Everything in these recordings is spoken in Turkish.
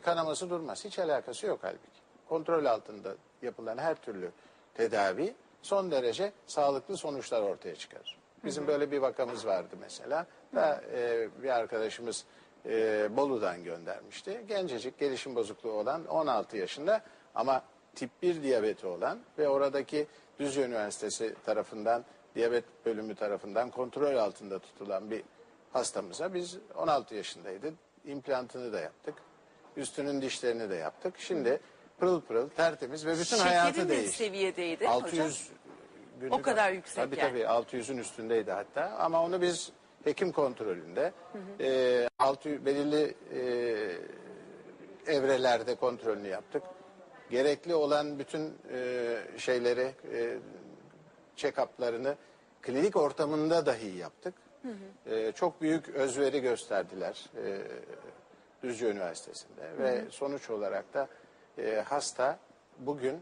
kanaması durmaz. Hiç alakası yok halbuki. Kontrol altında yapılan her türlü tedavi son derece sağlıklı sonuçlar ortaya çıkarır. Bizim böyle bir vakamız vardı mesela. Da, e, bir arkadaşımız e, Bolu'dan göndermişti. Gencecik gelişim bozukluğu olan 16 yaşında ama tip 1 diyabeti olan ve oradaki Düzce Üniversitesi tarafından diyabet bölümü tarafından kontrol altında tutulan bir hastamıza biz 16 yaşındaydı. implantını da yaptık. Üstünün dişlerini de yaptık. Şimdi pırıl pırıl tertemiz ve bütün hayatı Şekerin ne değişti. seviyedeydi 600 hocam? günlük- O kadar yüksek tabii, yani. Tabii 600'ün üstündeydi hatta ama onu biz hekim kontrolünde e, 600 belirli e, evrelerde kontrolünü yaptık. Gerekli olan bütün e, şeyleri e, check-up'larını klinik ortamında dahi yaptık. E, çok büyük özveri gösterdiler e, Düzce Üniversitesi'nde ve sonuç olarak da e, hasta bugün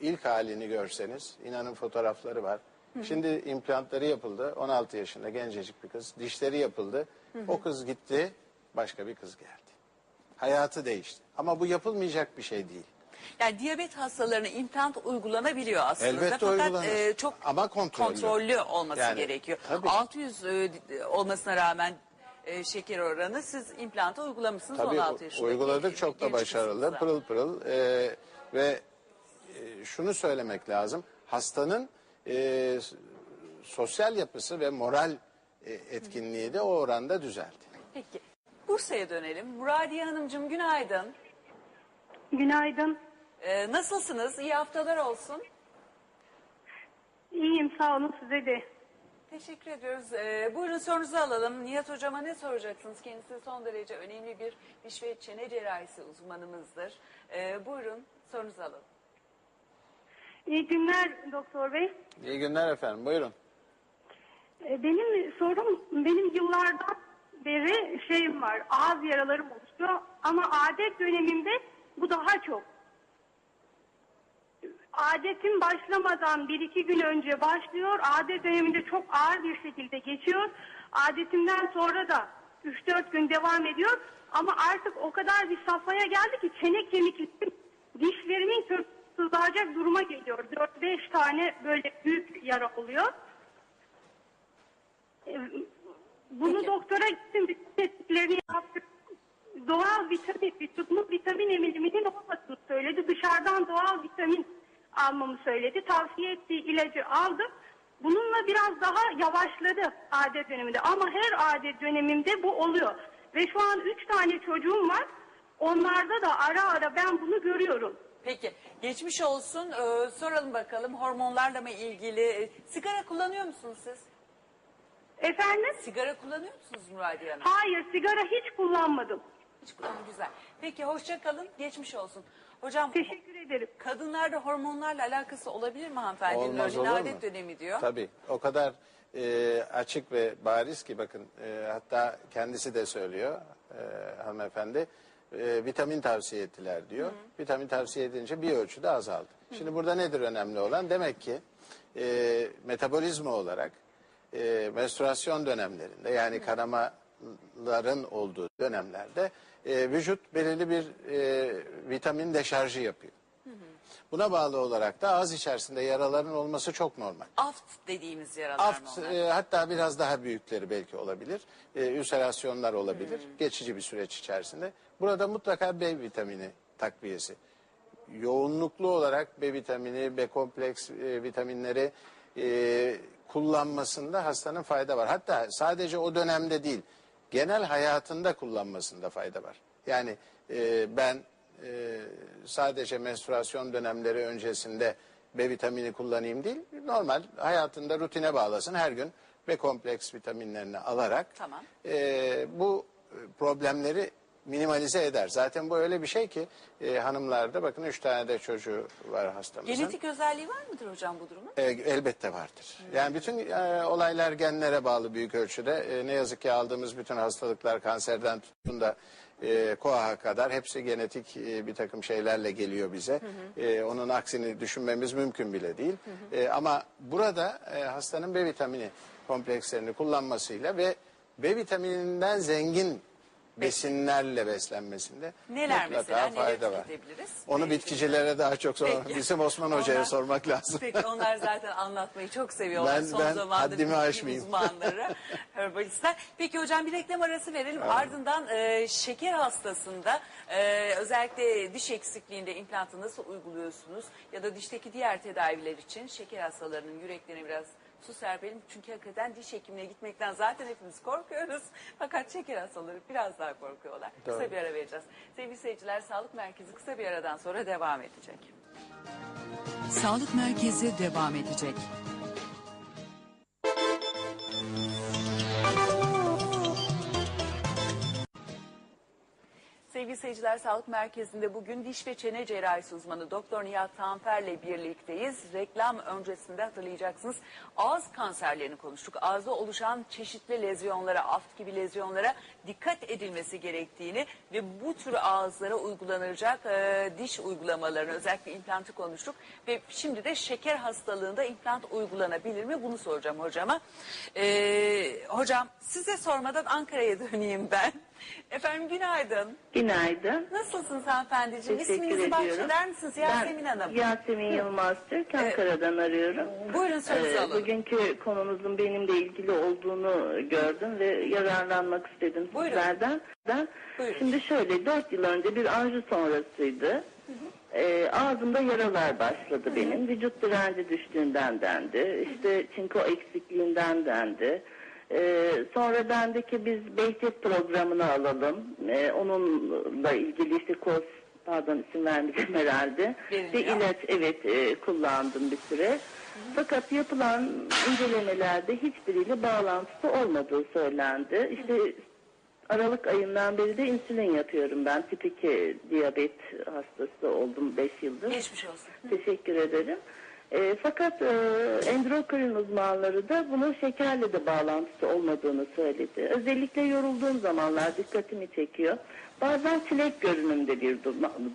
ilk halini görseniz inanın fotoğrafları var. Şimdi implantları yapıldı. 16 yaşında gencecik bir kız. Dişleri yapıldı. O kız gitti. Başka bir kız geldi. Hayatı değişti. Ama bu yapılmayacak bir şey değil. Yani diyabet hastalarına implant uygulanabiliyor aslında. Elbette Fakat uygulanır. e, çok Ama kontrollü. olması Yani, gerekiyor. tabii. 600 e, olmasına rağmen e, şeker oranı siz implanta uygulamışsınız Tabii 16 yaşında. uyguladık çok da başarılı. Pırıl pırıl. Ee, ve e, şunu söylemek lazım. Hastanın e, sosyal yapısı ve moral e, etkinliği de o oranda düzeldi. Peki. Bursa'ya dönelim. Muradiye Hanımcığım günaydın. Günaydın. E, nasılsınız? İyi haftalar olsun. İyiyim sağ olun size de. Teşekkür ediyoruz. Ee, buyurun sorunuzu alalım. Nihat Hocam'a ne soracaksınız? Kendisi son derece önemli bir diş ve çene cerrahisi uzmanımızdır. Ee, buyurun sorunuzu alalım. İyi günler doktor bey. İyi günler efendim. Buyurun. Ee, Benim sorum benim yıllardan beri şeyim var. Ağız yaralarım oluşuyor ama adet döneminde bu daha çok. Adetim başlamadan bir iki gün önce başlıyor. Adet döneminde çok ağır bir şekilde geçiyor. Adetimden sonra da 3-4 gün devam ediyor. Ama artık o kadar bir safhaya geldi ki çene kemiklerim, dişlerimin sızlayacak duruma geliyor. 4-5 tane böyle büyük yara oluyor. Ee, Bunu Peki. doktora gittim, bütün testlerini yaptık. Doğal vitamin, vücudumun vitamin emiliminin olmadığını söyledi. Dışarıdan doğal vitamin almamı söyledi. Tavsiye ettiği ilacı aldım. Bununla biraz daha yavaşladı adet döneminde. Ama her adet dönemimde bu oluyor. Ve şu an üç tane çocuğum var. Onlarda da ara ara ben bunu görüyorum. Peki geçmiş olsun. Ee, soralım bakalım hormonlarla mı ilgili? Ee, sigara kullanıyor musunuz siz? Efendim? Sigara kullanıyor musunuz Muradiye Hanım? Hayır sigara hiç kullanmadım. Hiç kullanmıyor. Güzel. Peki hoşça kalın. Geçmiş olsun. Hocam Teşekkür ederim. kadınlarda hormonlarla alakası olabilir mi hanımefendinin? Olmaz Örneğin olur adet mu? dönemi diyor. Tabii. O kadar e, açık ve bariz ki bakın e, hatta kendisi de söylüyor e, hanımefendi. e, vitamin tavsiye ettiler diyor. Vitamin tavsiye edince bir ölçüde azaldı. Şimdi burada nedir önemli olan? Demek ki e, metabolizma olarak e, menstruasyon dönemlerinde yani kanamaların olduğu dönemlerde e, vücut belirli bir e, vitamin deşarjı yapıyor. Buna bağlı olarak da ağız içerisinde yaraların olması çok normal. Aft dediğimiz yaralar Aft mı onlar? e, hatta biraz daha büyükleri belki olabilir. E, ülserasyonlar olabilir. Geçici bir süreç içerisinde. Burada mutlaka B vitamini takviyesi. Yoğunluklu olarak B vitamini, B kompleks e, vitaminleri e, kullanmasında hastanın fayda var. Hatta sadece o dönemde değil, genel hayatında kullanmasında fayda var. Yani e, ben e, sadece menstruasyon dönemleri öncesinde B vitamini kullanayım değil, normal hayatında rutine bağlasın her gün B kompleks vitaminlerini alarak Tamam. e, bu problemleri minimalize eder. Zaten bu öyle bir şey ki e, hanımlarda bakın üç tane de çocuğu var hastamızın. Genetik özelliği var mıdır hocam bu durumun? E, elbette vardır. Yani bütün e, olaylar genlere bağlı büyük ölçüde. E, ne yazık ki aldığımız bütün hastalıklar kanserden tutun da e, koaha kadar hepsi genetik e, bir takım şeylerle geliyor bize. E, onun aksini düşünmemiz mümkün bile değil. E, ama burada e, hastanın B vitamini komplekslerini kullanmasıyla ve B vitamininden zengin besinlerle beslenmesinde Neler mutlaka mesela, neler fayda var. tüketebiliriz? Onu Peki. bitkicilere daha çok sor. Peki. Bizim Osman Hoca'ya Onlar- sormak lazım. Peki onlar zaten anlatmayı çok seviyorlar. Ben- Son ben zamanda haddimi aşmayayım. uzmanları, herbalistler. Peki hocam bir reklam arası verelim. Ardından e, şeker hastasında e, özellikle diş eksikliğinde implantı nasıl uyguluyorsunuz? Ya da dişteki diğer tedaviler için şeker hastalarının yüreklerine biraz su serpelim. Çünkü hakikaten diş hekimine gitmekten zaten hepimiz korkuyoruz. Fakat şeker hastaları biraz daha korkuyorlar. Kısa Doğru. bir ara vereceğiz. Sevgili seyirciler Sağlık Merkezi kısa bir aradan sonra devam edecek. Sağlık Merkezi devam edecek. Seyirciler Sağlık Merkezi'nde bugün diş ve çene cerrahisi uzmanı Doktor Nihat Tanfer'le birlikteyiz. Reklam öncesinde hatırlayacaksınız ağız kanserlerini konuştuk. Ağızda oluşan çeşitli lezyonlara, aft gibi lezyonlara dikkat edilmesi gerektiğini ve bu tür ağızlara uygulanacak e, diş uygulamalarını özellikle implantı konuştuk. Ve şimdi de şeker hastalığında implant uygulanabilir mi bunu soracağım hocama. E, hocam size sormadan Ankara'ya döneyim ben. Efendim günaydın. Günaydın. Nasılsınız hanımefendiciğim? Teşekkür İsminizi ediyorum. bahşeder misiniz? Yasemin ben Hanım. Yasemin Yılmaz Türk. Ankara'dan arıyorum. Buyurun sorunuzu Ee, alalım. bugünkü konumuzun benimle ilgili olduğunu gördüm ve yararlanmak istedim Buyurun. sizlerden. Ben- Buyurun. Şimdi şöyle 4 yıl önce bir anji sonrasıydı. Ee, ağzımda yaralar başladı benim. Vücut direnci düştüğünden dendi. İşte çinko eksikliğinden dendi. Ee, sonra bendeki biz Behçet programını alalım. Ee, onunla ilgili işte kos pardon isim vermeyeceğim herhalde. Ve ilaç evet e, kullandım bir süre. Fakat yapılan incelemelerde hiçbiriyle bağlantısı olmadığı söylendi. İşte Aralık ayından beri de insülin yapıyorum ben. Tip 2 diyabet hastası oldum 5 yıldır. Geçmiş olsun. Teşekkür ederim. E, fakat e, endokrin uzmanları da bunun şekerle de bağlantısı olmadığını söyledi. Özellikle yorulduğum zamanlar dikkatimi çekiyor. Bazen çilek görünümde bir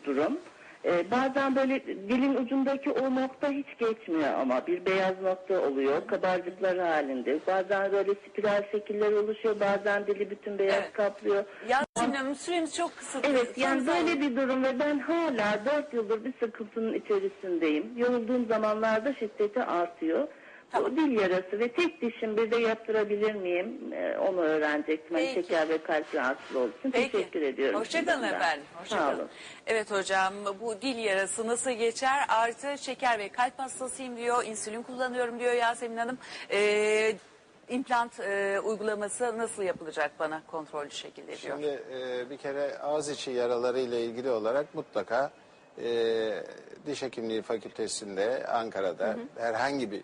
durum. E, bazen böyle dilin ucundaki o nokta hiç geçmiyor ama bir beyaz nokta oluyor kabarcıklar halinde. Bazen böyle spiral şekiller oluşuyor. Bazen dili bütün beyaz Evet. kaplıyor. Yasemin süremiz çok kısıtlı. Evet yani Sorunuzu böyle bir durum ve ben hala 4 yıldır bir sıkıntının içerisindeyim. Yorulduğum zamanlarda şiddeti artıyor. Dil yarası ve tek dişim bir de yaptırabilir miyim? Ee, onu öğrenecektim. Hani Peki. şeker ve kalp rahatsızlığı olduğu için Peki. teşekkür ediyorum. Hoşçakalın şimdiden. efendim. Sağ Hoşçakalın. olun. Evet hocam bu dil yarası nasıl geçer? Artı şeker ve kalp hastasıyım diyor. insülin kullanıyorum diyor Yasemin Hanım. Ee, implant e, uygulaması nasıl yapılacak bana kontrollü şekilde diyor. Şimdi e, bir kere ağız içi yaraları ile ilgili olarak mutlaka e, diş hekimliği fakültesinde Ankara'da herhangi bir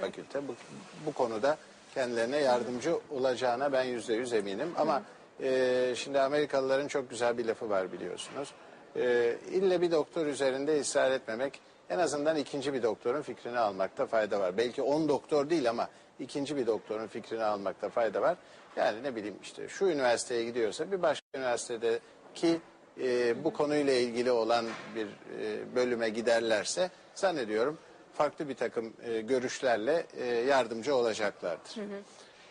fakülte bu, bu konuda kendilerine yardımcı olacağına ben yüzde yüz eminim. Ama e, şimdi Amerikalıların çok güzel bir lafı var biliyorsunuz. E, ille bir doktor üzerinde ısrar etmemek en azından ikinci bir doktorun fikrini almakta fayda var. Belki on doktor değil ama ikinci bir doktorun fikrini almakta fayda var. Yani ne bileyim işte şu üniversiteye gidiyorsa bir başka üniversitedeki e, bu konuyla ilgili olan bir e, bölüme giderlerse zannediyorum farklı bir takım e, görüşlerle e, yardımcı olacaklardır.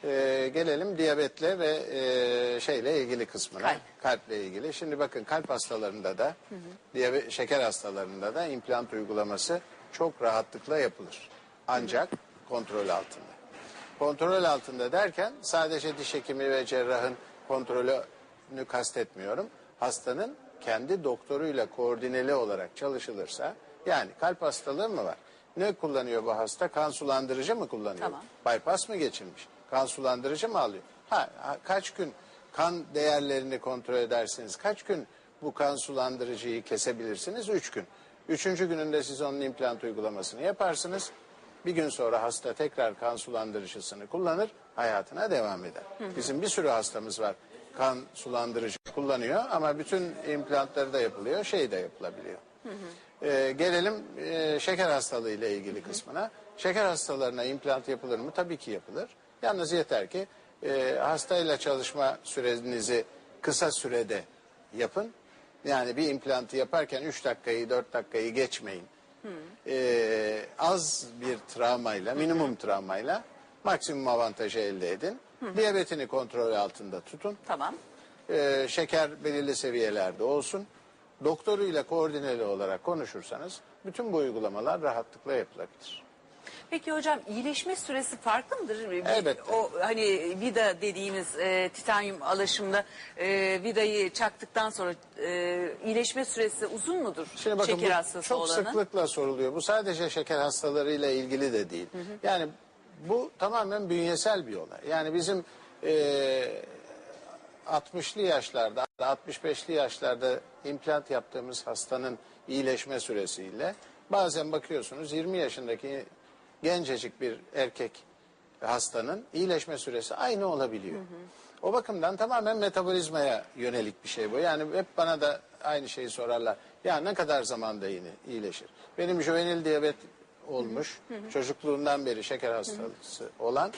E, gelelim diyabetle ve e, şeyle ilgili kısmına. Kalp. Kalple ilgili. Şimdi bakın kalp hastalarında da diyabet, şeker hastalarında da implant uygulaması çok rahatlıkla yapılır. Ancak kontrol altında. Kontrol altında derken sadece diş hekimi ve cerrahın kontrolünü kastetmiyorum. Hastanın kendi doktoruyla koordineli olarak çalışılırsa yani kalp hastalığı mı var? Ne kullanıyor bu hasta? Kan sulandırıcı mı kullanıyor? Tamam. Bypass mı geçirmiş? Kan sulandırıcı mı alıyor? Ha, ha, kaç gün kan değerlerini kontrol edersiniz? Kaç gün bu kan sulandırıcıyı kesebilirsiniz? Üç gün. Üçüncü gününde siz onun implant uygulamasını yaparsınız. Bir gün sonra hasta tekrar kan sulandırıcısını kullanır, hayatına devam eder. Bizim bir sürü hastamız var. Kan sulandırıcı kullanıyor ama bütün implantları da yapılıyor, şey de yapılabiliyor. Ee, gelelim e, şeker hastalığı ile ilgili kısmına. Şeker hastalarına implant yapılır mı? Tabii ki yapılır. Yalnız yeter ki e, hastayla çalışma sürenizi kısa sürede yapın. Yani bir implantı yaparken 3 dakikayı 4 dakikayı geçmeyin. Ee, az bir travmayla, minimum travmayla maksimum avantajı elde edin. Diyabetini kontrol altında tutun. Tamam. e, şeker belirli seviyelerde olsun. Doktoruyla koordineli olarak konuşursanız bütün bu uygulamalar rahatlıkla yapılabilir. Peki hocam iyileşme süresi farklı mıdır? Bir- Elbette. O hani vida dediğimiz e, titanyum alaşımda e, vidayı çaktıktan sonra e, iyileşme süresi uzun mudur? Şimdi bakın şeker bu hastası çok olanın. sıklıkla soruluyor. Bu sadece şeker hastalarıyla ilgili de değil. Yani bu tamamen bünyesel bir olay. Yani bizim e, 60'lı yaşlarda, 65'li yaşlarda implant yaptığımız hastanın iyileşme süresiyle bazen bakıyorsunuz 20 yaşındaki gencecik bir erkek hastanın iyileşme süresi aynı olabiliyor. O bakımdan tamamen metabolizmaya yönelik bir şey bu. Yani hep bana da aynı şeyi sorarlar. Ya ne kadar zamanda yine iyileşir? Benim juvenil diyabet olmuş. Çocukluğundan beri şeker hastası olan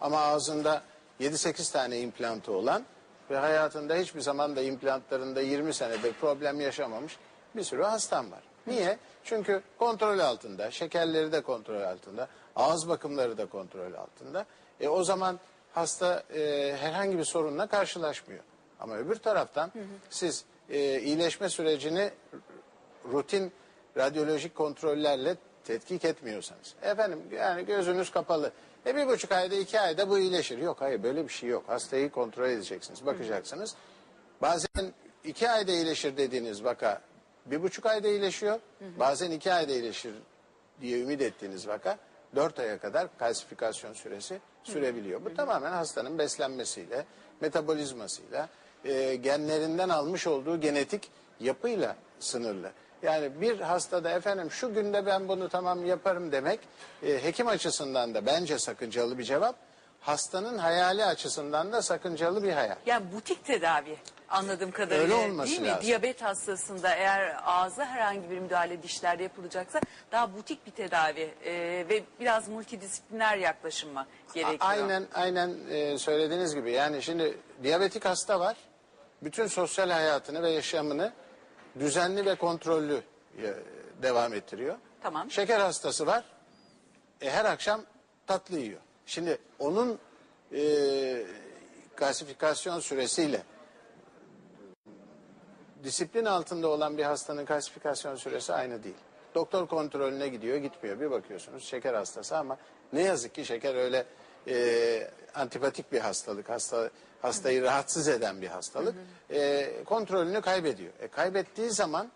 ama ağzında 7-8 tane implantı olan ve hayatında hiçbir zaman da implantlarında 20 senedir problem yaşamamış bir sürü hastam var. Niye? Çünkü kontrol altında, şekerleri de kontrol altında, ağız bakımları da kontrol altında. E, o zaman hasta e, herhangi bir sorunla karşılaşmıyor. Ama öbür taraftan siz e, iyileşme sürecini rutin radyolojik kontrollerle tetkik etmiyorsanız. Efendim yani gözünüz kapalı. E bir buçuk ayda iki ayda bu iyileşir. Yok hayır böyle bir şey yok. Hastayı kontrol edeceksiniz. Bakacaksınız. Bazen iki ayda iyileşir dediğiniz vaka bir buçuk ayda iyileşiyor. Bazen iki ayda iyileşir diye ümit ettiğiniz vaka dört aya kadar kalsifikasyon süresi sürebiliyor. Bu tamamen hastanın beslenmesiyle, metabolizmasıyla, e, genlerinden almış olduğu genetik yapıyla sınırlı. Yani bir hastada efendim şu günde ben bunu tamam yaparım demek e, hekim açısından da bence sakıncalı bir cevap. Hastanın hayali açısından da sakıncalı bir hayal. Yani butik tedavi anladığım kadarıyla Öyle olması değil mi? lazım. Diyabet hastasında eğer ağza herhangi bir müdahale dişlerde yapılacaksa daha butik bir tedavi e, ve biraz multidisipliner yaklaşım mı gerekiyor? A- Aynen aynen e, söylediğiniz gibi yani şimdi diyabetik hasta var. Bütün sosyal hayatını ve yaşamını düzenli ve kontrollü e, devam ettiriyor. Tamam. Şeker hastası var. E, her akşam tatlı yiyor. Şimdi onun e, klasifikasyon süresiyle disiplin altında olan bir hastanın klasifikasyon süresi aynı değil. Doktor kontrolüne gidiyor, gitmiyor. Bir bakıyorsunuz şeker hastası ama ne yazık ki şeker öyle e, antipatik bir hastalık. Hasta hastayı rahatsız eden bir hastalık. E, kontrolünü kaybediyor. E, kaybettiği zaman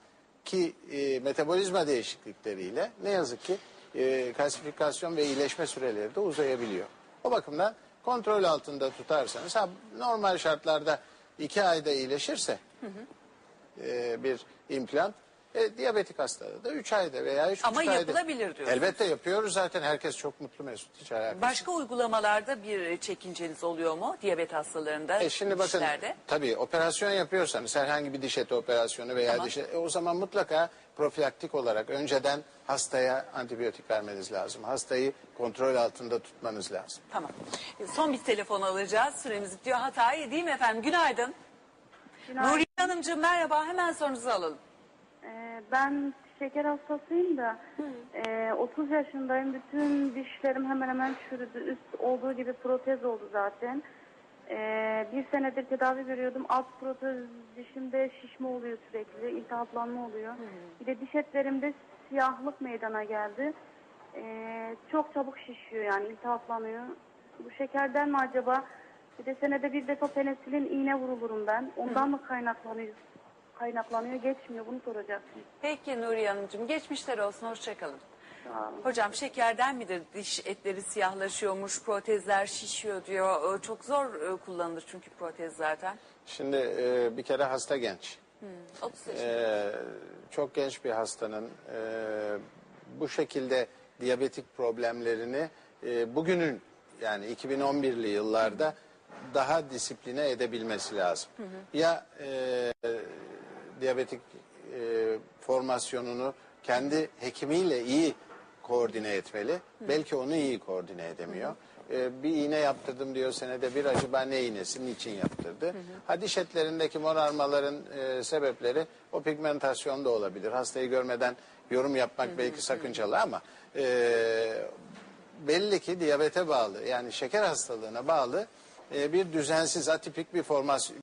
ki e, metabolizma değişiklikleriyle ne yazık ki e, kalsifikasyon ve iyileşme süreleri de uzayabiliyor. O bakımdan kontrol altında tutarsanız ha, normal şartlarda iki ayda iyileşirse e, bir implant. E, diyabetik hastada da 3 ayda veya 3 Ama ayda. yapılabilir diyorsunuz. Elbette yapıyoruz zaten. Herkes çok mutlu mesut. Hiç alakası. Başka uygulamalarda bir çekinceniz oluyor mu diyabet hastalarında? E şimdi bakın dişlerde? tabii operasyon yapıyorsanız herhangi bir diş eti operasyonu veya Tamam. diş eti- e, o zaman mutlaka profilaktik olarak önceden hastaya antibiyotik vermeniz lazım. Hastayı kontrol altında tutmanız lazım. Tamam. Son bir telefon alacağız. Süremiz bitiyor. Hatay değil mi efendim? Günaydın. Günaydın. Nuriye Hanımcığım merhaba. Hemen sorunuzu alalım. Ee, ben şeker hastasıyım da e, 30 yaşındayım. Bütün dişlerim hemen hemen çürüdü. Üst olduğu gibi protez oldu zaten. Ee, bir senedir tedavi görüyordum. Alt protez dişimde şişme oluyor sürekli. iltihaplanma oluyor. Bir de diş etlerimde siyahlık meydana geldi. Ee, çok çabuk şişiyor yani iltihaplanıyor. Bu şekerden mi acaba? Bir de senede bir defa penisilin iğne vurulurum ben. Ondan mı kaynaklanıyor? Kaynaklanıyor geçmiyor bunu soracaktım. Peki Nuriye Hanımcığım geçmişler olsun. Hoşçakalın. Sağ olun. Hocam şekerden midir? Diş etleri siyahlaşıyormuş, protezler şişiyor diyor. Ee, Çok zor e, kullanılır çünkü protez zaten. Şimdi e, bir kere hasta genç. 30 yaşında. Ee, çok genç bir hastanın e, bu şekilde diyabetik problemlerini e, bugünün yani 2011'li yıllarda daha disipline edebilmesi lazım. Ya e, diyabetik e, formasyonunu kendi hekimiyle iyi koordine etmeli. Belki onu iyi koordine edemiyor. E, bir iğne yaptırdım diyor senede bir acaba ne iğnesi niçin yaptırdı? Ha diş etlerindeki morarmaların e, sebepleri o pigmentasyon da olabilir. Hastayı görmeden yorum yapmak belki sakıncalı ama e, belli ki diyabete bağlı yani şeker hastalığına bağlı e, bir düzensiz atipik bir formasyon